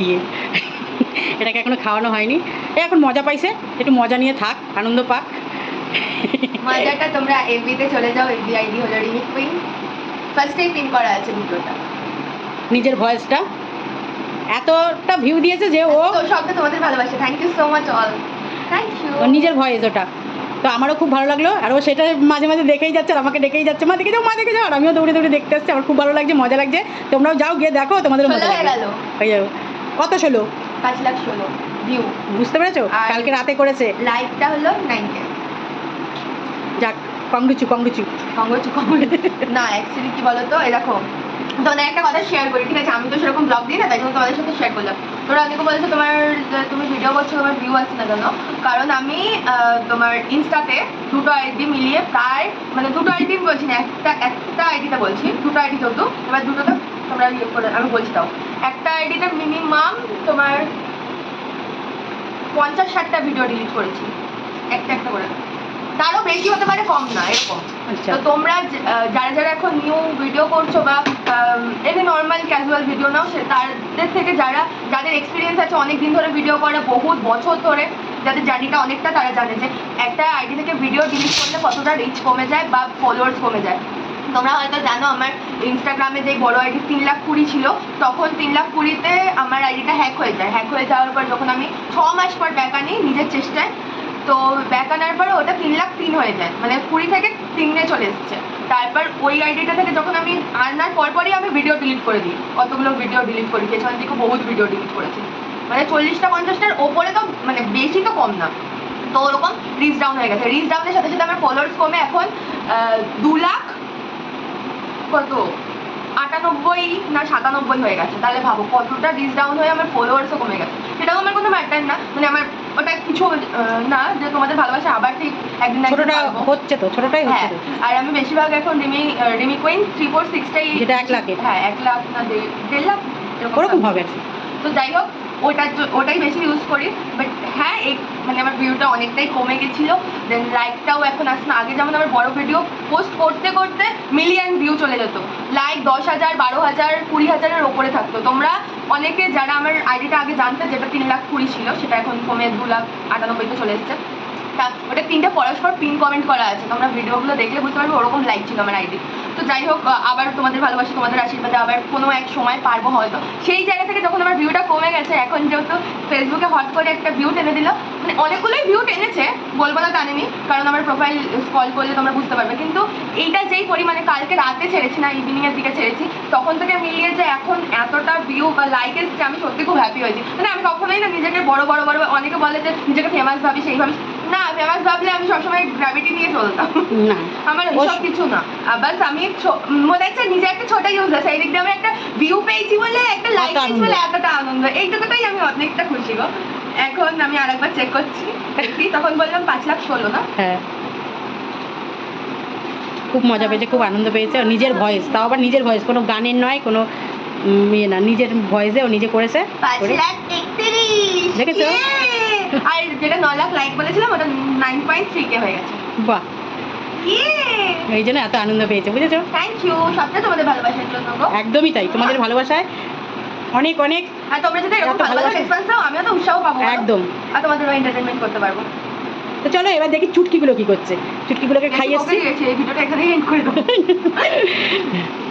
দিয়ে। এটাকে এখনও খাওয়ানো হয়নি। এ এখন মজা পাইছে। একটু মজা নিয়ে থাক আনন্দ পাক। মজাটা তোমরা এফবিতে চলে যাও এফবি আইডি হলো রিমিক কুইন। ফার্স্টেই পিন করা আছে ভিডিওটা নিজের ভয়েসটা। এতটা ভিউ দিয়েছে যে ও তো সবটা তোমাদের ভালোবাসে। Thank you so much all thank you নিজের ভয়েস ওটা। তো আমারও খুব ভালো লাগল। আর ও সেটা মাঝে মাঝে দেখেই যাচ্ছে আর আমাকে ডেকেই যাচ্ছে। মা দেখে যাও মা দেখে যাও। আর আমিও দৌড়ে দৌড়ে দেখতে আসছি আমার খুব ভালো লাগছে মজা লাগছে। তোমরাও যাও গিয়ে দেখো তোমাদের মজা হয়ে লাগবে। গেল। হয়ে যাবে। কত ষোলো? পাঁচ লাখ ষোলো ভিউ বুঝতে পেরেছ? কালকে রাতে করেছে। লাইকটা হলো নাইনকে যাক কংগ্রেচু কংগ্রেচু কংগ্রেচ কংগ্রেচ না অ্যাকচুয়ালি কি বলতো এরকম তোমাদের একটা কথা শেয়ার করি ঠিক আছে? আমি তো সেরকম ব্লগ দিই না তাই জন্য তোমাদের সাথে শেয়ার করলাম। তোরা অনেকে বলেছ তোমার তুমি ভিডিও করছ তোমার ভিউ আসছে না কেন? কারণ আমি তোমার ইনস্টাতে দুটো আইডি মিলিয়ে প্রায় মানে দুটো আইডি বলছি না একটা একটা আইডিতে বলছি দুটো আইডি যেহেতু এবার দুটোতে তোমরা ইয়ে করে আমি বলছি তাও একটা আইডিতে মিনিমাম তোমার পঞ্চাশ ষাটটা ভিডিও ডিলিট করেছি। একটা একটা করে। তারও বেশি হতে পারে কম না এরকম। আচ্ছা। তো তোমরা যারা যারা এখন নিউ ভিডিও করছ বা এমনি নর্মাল ক্যাজুয়াল ভিডিও নাও সে তাদের থেকে যারা যাদের এক্সপিরিয়েন্স আছে অনেক দিন ধরে ভিডিও করে বহুত বছর ধরে যাদের জার্নিটা অনেকটা তারা জানে যে একটা আইডি থেকে ভিডিও ডিলিট করলে কতটা রিচ কমে যায় বা ফলোয়ার্স কমে যায়। তোমরা হয়তো জানো আমার ইনস্টাগ্রামে যে বড় আইডি তিন লাখ কুড়ি ছিল, তখন তিন লাখ কুড়িতে আমার আইডিটা হ্যাক হয়ে যায়। হ্যাক হয়ে যাওয়ার পর যখন আমি ছ মাস পর ব্যাক আনি নিজের চেষ্টায়, তো ব্যাক আনার পর ওটা তিন লাখ তিন হয়ে যায়। মানে কুড়ি থেকে তিনে চলে এসছে। তারপর ওই আইডিটা থেকে যখন আমি আনার পরপরই আমি ভিডিও ডিলিট করে দিই। কতগুলো ভিডিও ডিলিট করি পেছন থেকে বহুত ভিডিও ডিলিট করেছি। মানে চল্লিশটা, পঞ্চাশটার ওপরে তো মানে বেশি তো কম না। তো ওরকম রিচ ডাউন হয়ে গেছে। রিচ ডাউনের সাথে সাথে আমার ফলোয়ার্স কমে। এখন দু লাখ কত? আটানব্বই না সাতানব্বই হয়ে গেছে। তাহলে ভাবো কতটা রিচ ডাউন হয়ে আমার ফলোয়ার্সও কমে গেছে। সেটাও আমার কোনো ম্যাটার না। মানে আমার ওটা কিছু না যে তোমাদের ভালোবাসা আবার ঠিক একদিন ছোটটা হচ্ছে তো ছোটটাই হচ্ছে হ্যাঁ আর আমি বেশিরভাগ এখন Rimi Rimi queen three four সিক্সটাই যেটা এক লাখের। হ্যাঁ এক লাখ না দেড় লাখ এরকম। হবে। তো যাই হোক ওটার ওটাই বেশি ইউজ করি। বাট হ্যাঁ এই মানে আমার ভিউটা অনেকটাই কমে গেছিল। দেন লাইকটাও এখন আসে না। আগে যেমন আমার বড় ভিডিও পোস্ট করতে করতে মিলিয়ন ভিউ চলে যেত। লাইক দশ হাজার, বারো হাজার, কুড়ি হাজারের ওপরে থাকতো। তোমরা অনেকে যারা আমার আইডিটা আগে জানতে, যেটা তিন লাখ কুড়ি ছিল, সেটা এখন কমে দু লাখ আটানব্বইতে চলে এসছে। তা ওটা তিনটে পরস্পর পিন কমেন্ট করা আছে। তোমরা ভিডিওগুলো দেখলে বুঝতে পারবে ওরকম লাইক ছিল আমার আইডি তো যাই হোক আবার তোমাদের ভালোবাসি, তোমাদের আশীর্বাদে আবার কোনো এক সময় পারব হয়তো। সেই জায়গা থেকে যখন আমার ভিউটা কমে গেছে, এখন যেহেতু ফেসবুকে হট করে একটা ভিউ টেনে দিল মানে অনেকগুলোই ভিউ টেনেছে, বলব না টানেনি, কারণ আমার প্রোফাইল স্কল করলে তোমরা বুঝতে পারবে। কিন্তু এইটা যেই পরিমাণে কালকে রাতে ছেড়েছি না ইভিনিং এর দিকে ছেড়েছি, তখন থেকে মিলিয়ে যে এখন এতটা ভিউ বা লাইক এসছে, আমি সত্যি খুব হ্যাপি হয়েছি। মানে আমি কখনোই না নিজেকে বড় বড় বড়, অনেকে বলে যে নিজেকে ফেমাস ভাবি, সেই ভাবি। না ফেমাস ভাবলে আমি সবসময় গ্র্যাভিটি নিয়ে চলতাম। না। আমার ও- কিছু না। বাস আমি মনে হচ্ছে নিজে একটা ছোট ইউজার সেই দিক দিয়ে আমি একটা ভিউ পেয়েছি বলে একটা লাইক পেয়েছি বলে। এতটা আনন্দ। এইটুকুটাই আমি অনেকটা খুশি গো। এখন আমি আরেকবার চেক করছি। দেখি তখন বললাম পাঁচ লাখ ষোলো না? হ্যাঁ। খুব মজা পেয়েছে খুব আনন্দ পেয়েছে। নিজের ভয়েস তাও আবার নিজের ভয়েস কোনো গানের নয় কোনো ইয়ে না। নিজের ভয়েসে ও নিজে করেছে। দেখেছ? আর যেটা ন লাখ লাইক বলেছিলাম ওটা নাইন পয়েন্ট থ্রি কে হয়ে গেছে। বাহ। এই জন্য এত আনন্দ পেয়েছে বুঝেছ? থ্যাংক ইউ সবটা তোমাদের ভালোবাসার জন্য একদমই তাই তোমাদের ভালোবাসায় অনেক অনেক আর তোমরা যদি এরকম ভালোবাসা- রেসপন্স দাও আমিও তো উৎসাহ পাবো একদম। আর তোমাদেরও এন্টারটেনমেন্ট করতে পারব। তো চলো এবার দেখি চুটকিগুলো কি করছে। চুটকিগুলোকে খাইয়ে এই ভিডিওটা এখানেই এন্ড করে দেবো।